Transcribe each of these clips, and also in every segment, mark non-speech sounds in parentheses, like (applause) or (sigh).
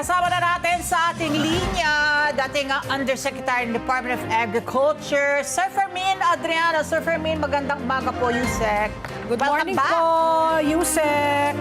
kasama na natin sa ating linya, dating uh, Undersecretary ng Department of Agriculture, Sir Fermin Adriano. Sir Fermin, magandang umaga po, Yusek. Good Welcome morning back. po, Yusek.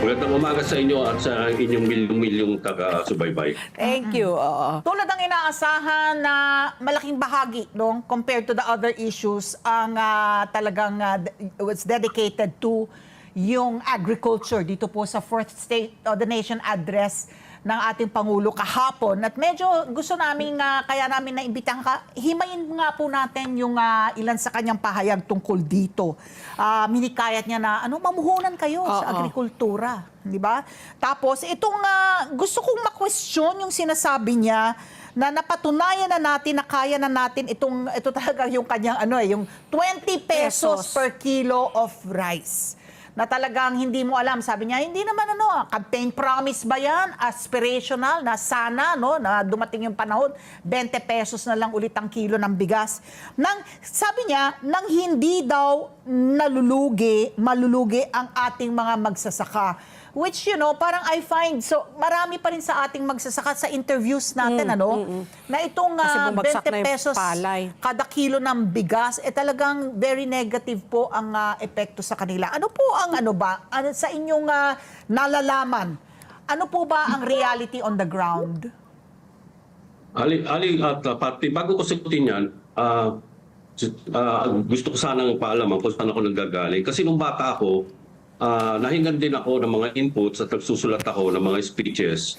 Magandang umaga sa inyo at sa inyong milyong-milyong taga-subaybay. Thank you. oo. Tulad ng inaasahan na malaking bahagi no, compared to the other issues ang ah, talagang d- was dedicated to yung agriculture dito po sa fourth state of the nation address ng ating Pangulo kahapon. At medyo gusto namin nga, kaya namin naimbitahan ka, himayin nga po natin yung ah, ilan sa kanyang pahayag tungkol dito. Ah, minikayat niya na, ano, mamuhunan kayo sa Oo. agrikultura. Di ba? Tapos, itong ah, gusto kong ma-question yung sinasabi niya na napatunayan na natin na kaya na natin itong ito (laughs) talaga yung kanyang ano eh yung 20 pesos, Pesos. per kilo of rice na talagang hindi mo alam. Sabi niya hindi naman ano campaign promise ba yan? Aspirational na sana no na dumating yung panahon 20 pesos na lang ulit ang kilo ng bigas. Nang sabi niya nang hindi daw nalulugi malulugi ang ating mga magsasaka Which, you know, parang I find, so marami pa rin sa ating magsasaka sa interviews natin, ano, na itong Mm, Kasi ah, bumagsak 20 na yung pesos palay. kada kilo ng bigas, eh talagang very negative po ang ah, epekto sa kanila. Ano po ang ano ba, ano, sa inyong ah, nalalaman, ano po ba ang reality on the ground? Ali, Ali at uh, Pati, bago ko sagutin yan, si- ah, gusto ko sanang paalaman kung saan ako nanggagaling. Kasi nung bata ako, ah, nahingan din ako ng mga inputs at nagsusulat ako ng mga speeches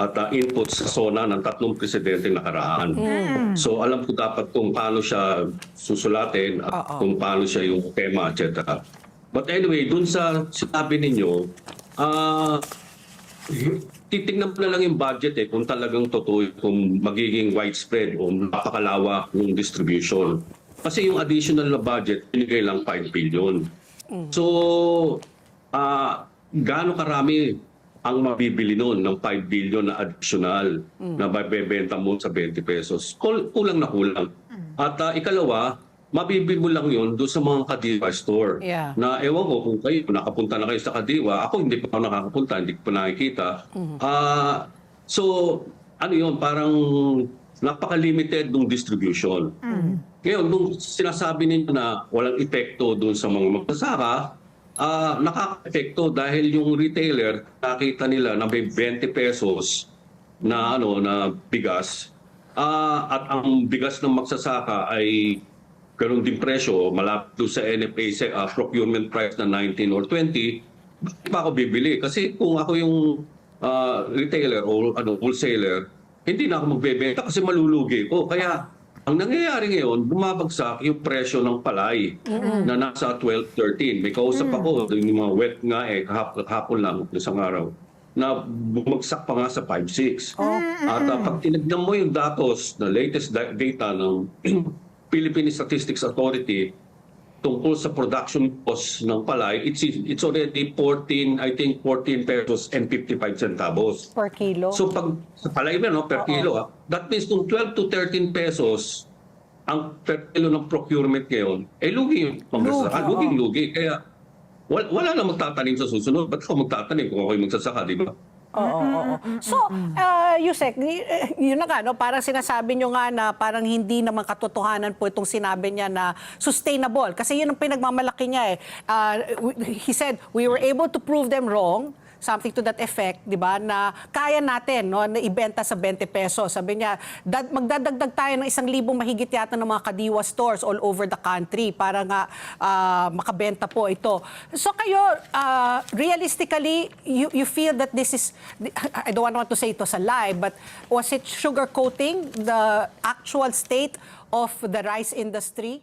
at ah, inputs sa SONA ng tatlong presidente nakaraan. So alam ko dapat kung paano siya susulatin at Oo. kung paano siya yung tema, etc. But anyway, dun sa sinabi ninyo, ah, titignan mo na lang yung budget eh kung talagang totoo kung magiging widespread o napakalawak yung distribution. Kasi yung additional na budget, binigay lang 5 billion. So, ah gaano karami ang mabibili noon ng 5 billion na additional na mabebenta mo sa 20 pesos? Kul- Kulang na kulang. At ah, ikalawa, mabibili mo lang yun doon sa mga kadiwa store Yeah. na ewan ko kung kayo nakapunta na kayo sa Kadiwa. Ako hindi pa ako nakakapunta, hindi ko pa nakikita. Ah, so, ano yun, parang napaka-limited ng distribution. Ngayon, nung sinasabi ninyo na walang epekto doon sa mga magsasaka, ah nakaka-epekto dahil yung retailer, nakita nila na may 20 pesos na ano na bigas ah, at ang bigas ng magsasaka ay ganun din presyo, malapit doon sa NFA sa ah, procurement price na 19 or 20, bakit pa ako bibili? Kasi kung ako yung ah, retailer o ano, wholesaler, hindi na ako magbebenta kasi malulugi ko. Kaya ang nangyayari ngayon, bumabagsak yung presyo ng palay na nasa 12-13. May kausap ako, yung mga wet nga eh, kahap, kahapon lang, isang araw, na bumagsak pa nga sa 5-6. At ah, pag tinignan mo yung datos, na latest da- data ng (clears throat) Philippine Statistics Authority tungkol sa production cost ng palay, it's it's already 14, I think 14 pesos and 55 centavos. Per kilo? So pag sa palay mo no, per kilo, ah, that means kung 12 to 13 pesos ang per kilo ng procurement ngayon, eh lugi yung magsasaka. Lugi, Lugi, lugi. Kaya wala, wala na magtatanim sa susunod. Ba't ako magtatanim kung ako yung magsasaka, di ba? Oo, oo, oo. So, uh, Yusek, y- eh, yun na nga, no? parang sinasabi nyo nga na parang hindi naman katotohanan po itong sinabi niya na sustainable. Kasi yun ang pinagmamalaki niya eh. Uh, he said, we were able to prove them wrong, something to that effect, di ba, na kaya natin no, na ibenta sa 20 pesos. Sabi niya, dad, magdadagdag tayo ng isang libong mahigit yata ng mga kadiwa stores all over the country para nga ah, makabenta po ito. So kayo, ah, realistically, you, you feel that this is, I don't want to say ito sa lie, but was it sugarcoating the actual state of the rice industry?